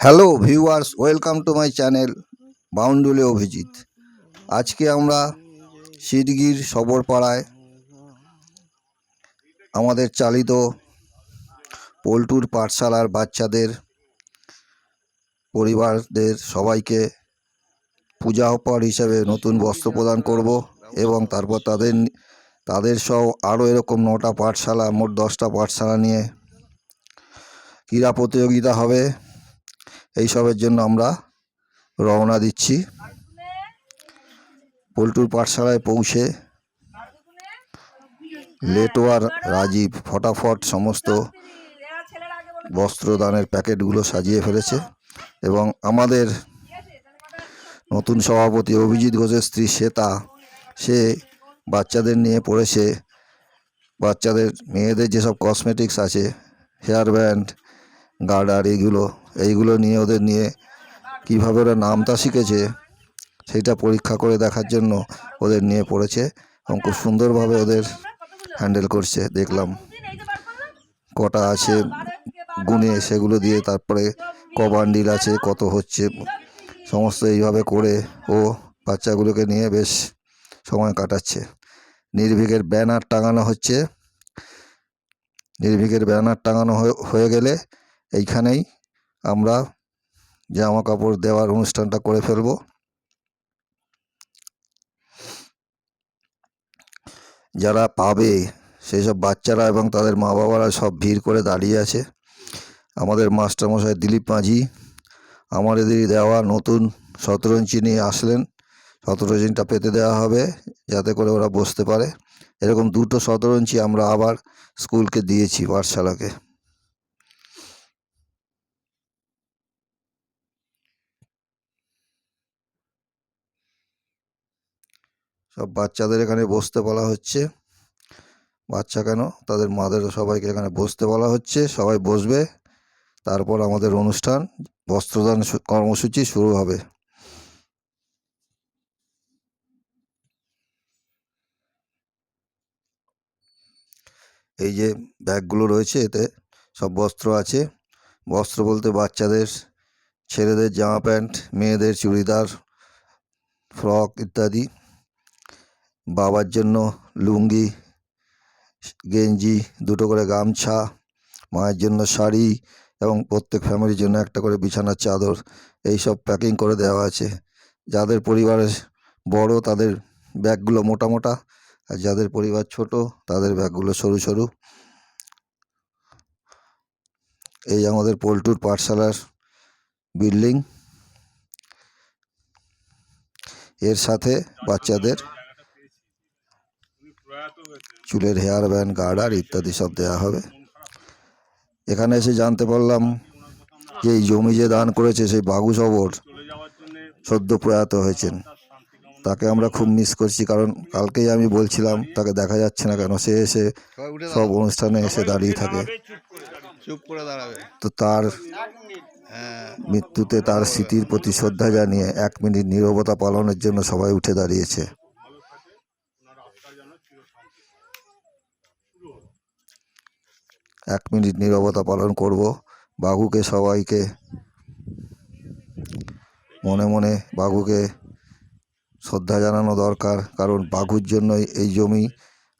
Hello viewers welcome to my channel Baundule Abhijit আজকে আমরা সিটগির সবরপাড়ায় আমাদের চালিত পল্টুর পাঠশালার বাচ্চাদের, পরিবারদের সবাইকে পূজা উপহার হিসেবে নতুন বস্ত্র প্রদান করব এবং তারপর তাদের তাদের সহ আরও এরকম নটা পাঠশালা, মোট দশটা পাঠশালা নিয়ে ক্রীড়া প্রতিযোগিতা হবে। এইসবের জন্য আমরা রওনা দিচ্ছি। পল্টুর পাঠশালায় পৌঁছে লেটোয়ার, রাজীব ফটাফট সমস্ত বস্ত্রদানের প্যাকেটগুলো সাজিয়ে ফেলেছে এবং আমাদের নতুন সভাপতি অভিজিৎ ঘোষের স্ত্রী শ্বেতা, সে বাচ্চাদের নিয়ে পড়েছে। বাচ্চাদের, মেয়েদের যেসব কসমেটিক্স আছে হেয়ার ব্যান্ড গার্ডার এইগুলো এইগুলো নিয়ে ওদের নিয়ে কীভাবে ওরা নামতা শিখেছে সেটা পরীক্ষা করে দেখার জন্য ওদের নিয়ে পড়েছে এবং খুব সুন্দরভাবে ওদের হ্যান্ডেল করছে, দেখলাম। কটা আছে গুনে সেগুলো দিয়ে তারপরে ক বান্ডিল আছে, কত হচ্ছে, সমস্ত এইভাবে করে ও বাচ্চাগুলোকে নিয়ে বেশ সময় কাটাচ্ছে। নির্ভীকের ব্যানার টাঙানো হচ্ছে। নির্ভীকের ব্যানার টাঙানো হয়ে- হয়ে গেলে এইখানেই আমরা জামা কাপড় দেওয়ার অনুষ্ঠানটা করে ফেলব। যারা পাবে সেই সব বাচ্চারা এবং তাদের মা বাবারা সব ভিড় করে দাঁড়িয়ে আছে। আমাদের মাস্টারমশাই দিলীপ মাঝি, আমার এদিকে দেওয়া নতুন সতেরো ইঞ্চি নিয়ে আসলেন। সতেরো ইঞ্চিটা পেতে দেওয়া হবে যাতে করে ওরা বসতে পারে। এরকম দুটো সতেরো ইঞ্চি আমরা আবার স্কুলকে দিয়েছি, পাঠশালাকে। সব বাচ্চাদের এখানে বসতে বলা হচ্ছে। বাচ্চা কেন? তাদের মাদেরও সবাইকে এখানে বসতে বলা হচ্ছে। সবাই বসবে। তারপর আমাদের অনুষ্ঠান, বস্ত্রদান কর্মসূচি শুরু হবে। এই যে ব্যাগগুলো রয়েছে, এতে সব বস্ত্র আছে। বস্ত্র বলতে বাচ্চাদের, ছেলেদের জামা প্যান্ট, মেয়েদের চুড়িদার, ফ্রক ইত্যাদি। বাবার জন্য লুঙ্গি, গেঞ্জি, দুটো করে গামছা, মায়ের জন্য শাড়ি এবং প্রত্যেক ফ্যামিলির জন্য একটা করে বিছানার চাদর। এই সব প্যাকিং করে দেওয়া আছে। যাদের পরিবারের বড় তাদের ব্যাগগুলো মোটা মোটা, আর যাদের পরিবার ছোট তাদের ব্যাগগুলো সরু সরু। এই আমাদের পল্টুর পাঠশালার বিল্ডিং এর সাথে বাচ্চাদের চুলের হেয়ার ব্যান্ড গার্ডার ইত্যাদি সব দেওয়া হবে। এখানে এসে জানতে পারলাম যে এই জমি যে দান করেছে সেই বাগু সবর সদ্য প্রয়াত হয়েছেন। তাকে আমরা খুব মিস করছি কারণ কালকেই আমি বলছিলাম তাকে দেখা যাচ্ছে না কেন সে এসে সব অনুষ্ঠানে এসে দাঁড়িয়ে থাকে। তো তার মৃত্যুতে তার স্মৃতির প্রতি শ্রদ্ধা জানিয়ে এক মিনিট নীরবতা পালনের জন্য সবাই উঠে দাঁড়িয়েছে। এক মিনিট নীরবতা পালন করব। বাঘুকে সবাইকে মনে মনে বাঘুকে শ্রদ্ধা জানানো দরকার কারণ বাঘুর জন্যই এই জমি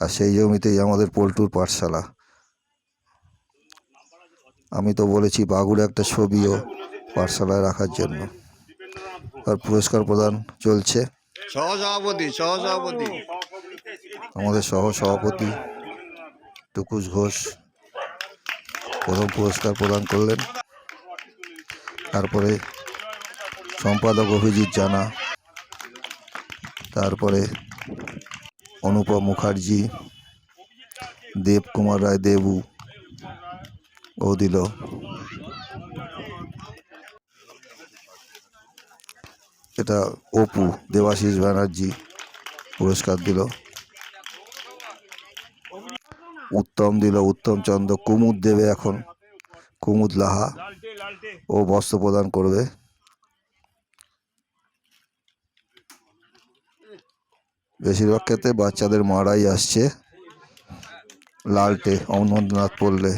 আর সেই জমিতেই আমাদের পল্টুর পাঠশালা। আমি তো বলেছি বাঘুর একটা ছবিও পাঠশালায় রাখার জন্য। আর পুরস্কার প্রদান চলছে। সহসভাপতি সহসভাপতি। আমাদের সহ সভাপতি টুকুস ঘোষ প্রথম পুরস্কার প্রদান করলেন। তারপরে সম্পাদক অভিজিৎ জানা। তারপরে অনুপম মুখার্জি, দেবকুমার রায় দেবু ও দিল। এটা অপু দেবাশিস ব্যানার্জি পুরস্কার দিল। উত্তম দিল, উত্তম চন্দ্র, কুমুদ দেবে এখন। কুমুদ লাহা, ও বস্ত্র প্রদান করবে। বেশিরভাগ ক্ষেত্রে বাচ্চাদের মারাই আসছে। লালটে, অমরনাথ পড়লে।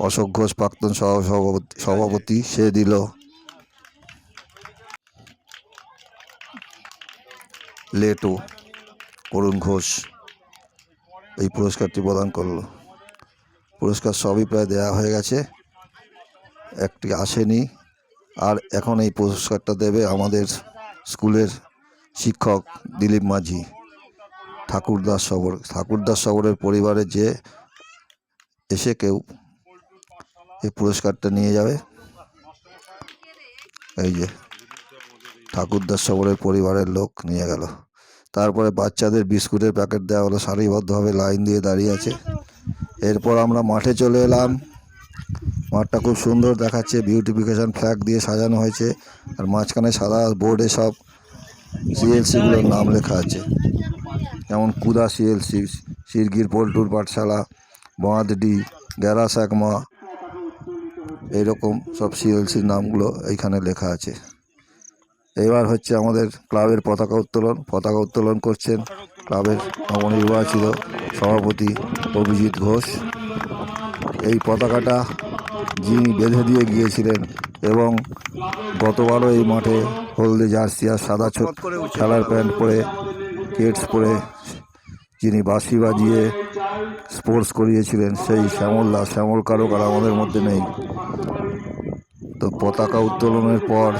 অশোক ঘোষ, প্রাক্তন সভাপতি সভাপতি সে দিল। লেটো, করুণ ঘোষ। এই পুরস্কারটি প্রদান করল। পুরস্কার সবই প্রায় দেওয়া হয়ে গেছে। একটি আসেনি। আর এখন এই পুরস্কারটা দেবে আমাদের স্কুলের শিক্ষক দিলীপ মাঝি। ঠাকুরদাস সবর। ঠাকুরদাস সবরের পরিবারে যে এসে কেউ এই পুরস্কারটা নিয়ে যাবে। এই যে ঠাকুরদাস সবরের পরিবারের লোক নিয়ে গেল। তারপরে বাচ্চাদের বিস্কুটের প্যাকেট দেওয়া হলো, সারিবদ্ধভাবে লাইন দিয়ে দাঁড়িয়ে আছে। এরপর আমরা মাঠে চলে এলাম। মাঠটা খুব সুন্দর দেখাচ্ছে বিউটিফিকেশন ফ্ল্যাগ দিয়ে সাজানো হয়েছে, আর মাঝখানে সাদা বোর্ডে সব সিএলসিগুলোর নাম লেখা আছে। যেমন কুদা সিএলসি সিরগির পোল্টুর পাঠশালা বাঁধডি গ্যারাস একমা এইরকম সব সিএলসির নামগুলো এইখানে লেখা আছে। এবার হচ্ছে আমাদের ক্লাবের পতাকা উত্তোলন পতাকা উত্তোলন করছেন ক্লাবের নবনির্বাচিত সভাপতি অভিজিৎ ঘোষ। এই পতাকাটা যিনি বেঁধে দিয়ে গিয়েছিলেন এবং গতবারও এই মাঠে হলদে জার্সি আর সাদা খেলার প্যান্ট পরে কেটস পরে যিনি বাঁশি বাজিয়ে স্পোর্টস করিয়েছিলেন সেই শ্যামল দাস। শ্যামল কারক আর আমাদের মধ্যে নেই। তো পতাকা উত্তোলনের পর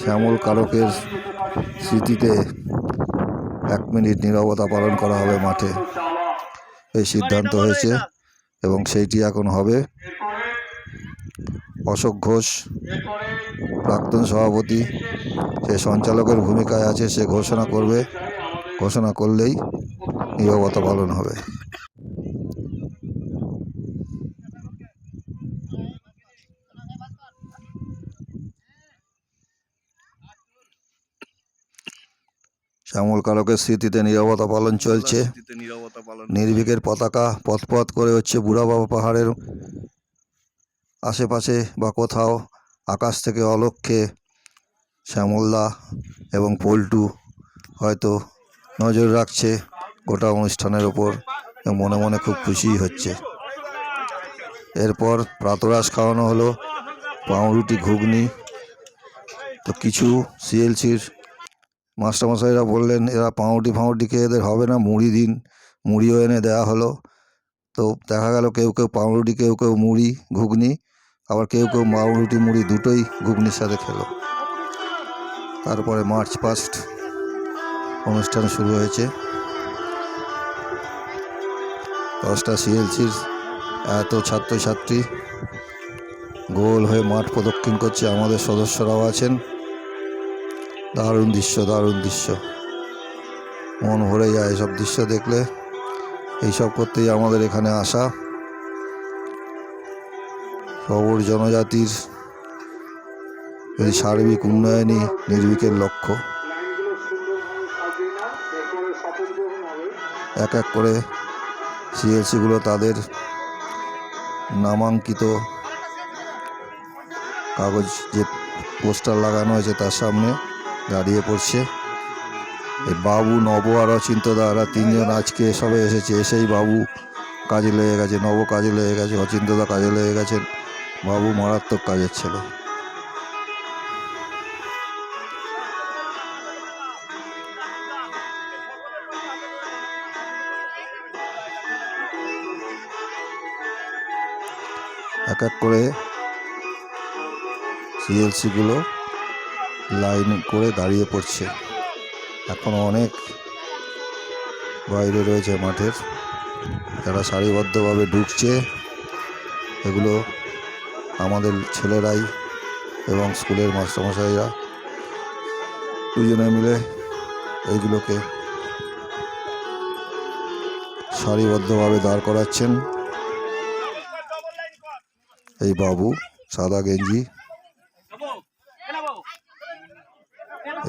শ্যামল কারকের স্মৃতিতে এক মিনিট নীরবতা পালন করা হবে মাঠে। এই সিদ্ধান্ত হয়েছে এবং সেইটি এখন হবে। অশোক ঘোষ, প্রাক্তন সভাপতি, সে সঞ্চালকের ভূমিকায় আছে, সে ঘোষণা করবে। ঘোষণা করলেই নীরবতা পালন হবে। শ্যামল কারকের স্মৃতিতে নীরবতা পালন চলছে। নির্ভীকের পতাকা পথপথ করে হচ্ছে বুড়া বাবা পাহাড়ের আশেপাশে বা কোথাও আকাশ থেকে অলক্ষ্যে শ্যামলদা এবং পল্টু হয়তো নজর রাখছে গোটা অনুষ্ঠানের ওপর এবং মনে মনে খুব খুশি হচ্ছে। এরপর প্রাতরাস খাওয়ানো হলো পাউরুটি ঘুগনি তো কিছু সিএলসির মাস্টারমশাইরা বললেন, এরা পাউরুটি ফাউরুটি খেয়ে এদের হবে না, মুড়ি দিন। মুড়িও এনে দেওয়া হলো। তো দেখা গেল কেউ কেউ পাউরুটি, কেউ কেউ মুড়ি, ঘুগনি, আবার কেউ কেউ পাউরুটি, মুড়ি দুটোই ঘুগনির সাথে খেলো। তারপরে মার্চ পাস্ট অনুষ্ঠান শুরু হয়েছে। দশটা সিএলসির এত ছাত্রছাত্রী গোল হয়ে মাঠ প্রদক্ষিণ করছে। আমাদের সদস্যরাও আছেন। দারুণ দৃশ্য দারুণ দৃশ্য। মন ভরে যায় এসব দৃশ্য দেখলে। এইসব করতেই আমাদের এখানে আসা। সবর জনজাতির এই সার্বিক উন্নয়নই নির্বিকের লক্ষ্য। এক এক করে সিএলসিগুলো তাদের নামাঙ্কিত কাগজ যে পোস্টার লাগানো হয়েছে তার সামনে দাঁড়িয়ে পড়ছে। এই বাবু নব আর অচিন্তদা এরা তিনজন আজকে সবে এসেছে। এসেই বাবু কাজে লেগে গেছে, নব কাজে লেগে গেছে, অচিন্তদা কাজে লেগে গেছেন। বাবু মারাত্মক কাজের ছেলে। এক এক করে সিএলসিগুলো লাইন করে দাঁড়িয়ে পড়ছে। এখনও অনেক বাইরে রয়েছে মাঠের। যারা সারিবদ্ধভাবে ঢুকছে, এগুলো আমাদের ছেলেরাই এবং স্কুলের মাস্টারমশাইরা দুজনে মিলে এইগুলোকে সারিবদ্ধভাবে দাঁড় করাচ্ছেন। এই বাবু, সাদা গেঞ্জি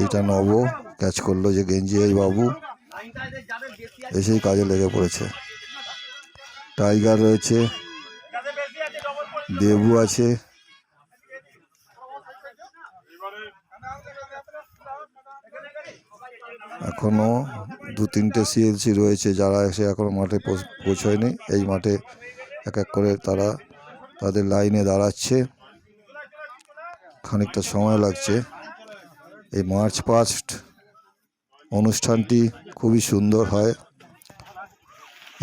এইটা নব ক্যাচ করল যে গেঞ্জি এই বাবু। এসেই কাজে লেগে পড়েছে। টাইগার রয়েছে, দেবু আছে। এখনও দু তিনটে সিএলসি রয়েছে, যারা এসে এখনও মাঠে পৌঁছয়নি। এই মাঠে এক এক করে তারা তাদের লাইনে দাঁড়াচ্ছে। খানিকটা সময় লাগছে। এই মার্চ পাস্ট অনুষ্ঠানটি খুবই সুন্দর হয়।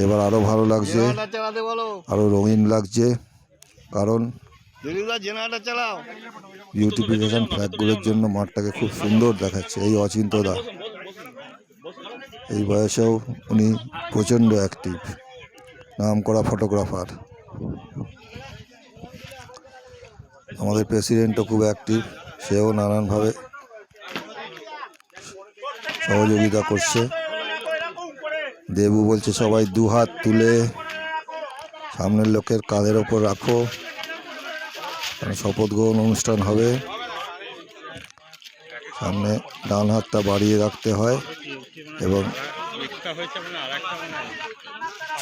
এবার আরও ভালো লাগছে আরও রঙিন লাগছে, কারণ জেনারেটর ফ্ল্যাগগুলোর জন্য মাঠটাকে খুব সুন্দর দেখাচ্ছে, এই অচিন্তদা এই বয়সেও উনি প্রচণ্ড অ্যাক্টিভ নাম করা ফটোগ্রাফার আমাদের প্রেসিডেন্টও খুব অ্যাক্টিভ সেও নানানভাবে সহযোগিতা করছে। দেবু বলছে, সবাই দু হাত তুলে সামনের লোকের কাঁধের ওপর রাখো। শপথ গ্রহণ অনুষ্ঠান হবে। সামনে ডান হাতটা বাড়িয়ে রাখতে হয় এবং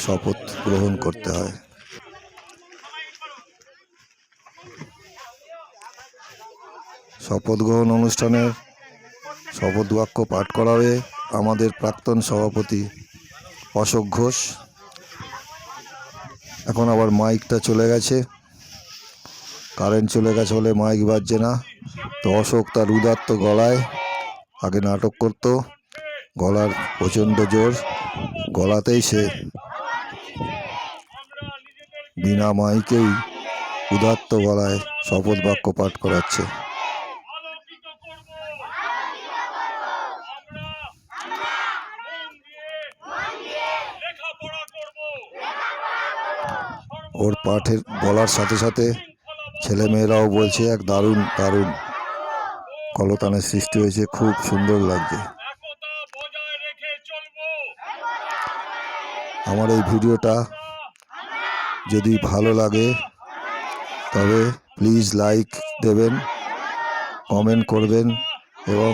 শপথ গ্রহণ করতে হয়। শপথ গ্রহণ অনুষ্ঠানের শপথ বাক্য পাঠ করাবে আমাদের প্রাক্তন সভাপতি অশোক ঘোষ। এখন আবার মাইকটা চলে গেছে। কারেন্ট চলে গেছে বলে মাইক বাজছে না। তো অশোক তার উদাত্ত গলায় আগে নাটক করতো। গলার প্রচণ্ড জোর। গলাতেই সে বিনা মাইকেই উদাত্ত গলায় শপথ বাক্য পাঠ করাচ্ছে আলোকিত করব আমরা লেখাপড়া করব ওর পাঠের বলার সাথে সাথে ছেলেমেয়েরাও বলছে, এক দারুণ দারুণ কলতানের সৃষ্টি হয়েছে, খুব সুন্দর লাগছে। আমার এই ভিডিওটা যদি ভালো লাগে, তবে প্লিজ লাইক দেবেন, কমেন্ট করবেন এবং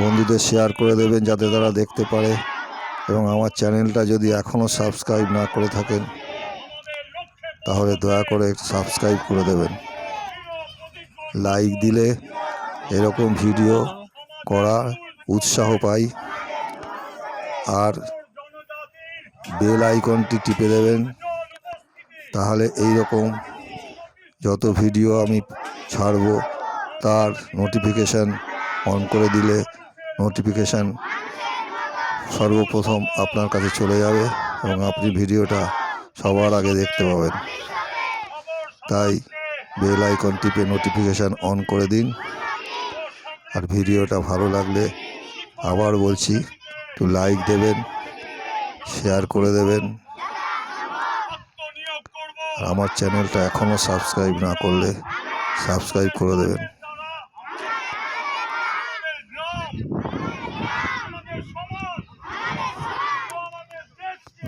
বন্ধুদের শেয়ার করে দেবেন যাতে তারা দেখতে পারে এবং আমার চ্যানেলটা যদি এখনও সাবস্ক্রাইব না করে থাকেন তাহলে দয়া করে সাবস্ক্রাইব করে দেবেন। লাইক দিলে এরকম ভিডিও করার উৎসাহ পাই। আর বেল আইকনটি টিপে দেবেন। তাহলে এই রকম যত ভিডিও আমি ছাড়ব, তার নোটিফিকেশান অন করে দিলে নোটিফিকেশান সর্বপ্রথম আপনার কাছে চলে যাবে এবং আপনি ভিডিওটা সবার আগে দেখতে পাবেন। তাই বেল আইকন টিপে নোটিফিকেশান অন করে দিন। আর ভিডিওটা ভালো লাগলে আবার বলছি, একটু লাইক দেবেন শেয়ার করে দেবেন। আর আমার চ্যানেলটা এখনও সাবস্ক্রাইব না করলে সাবস্ক্রাইব করে দেবেন।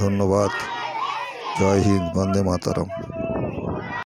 ধন্যবাদ। जय हिंद वंदे मातरम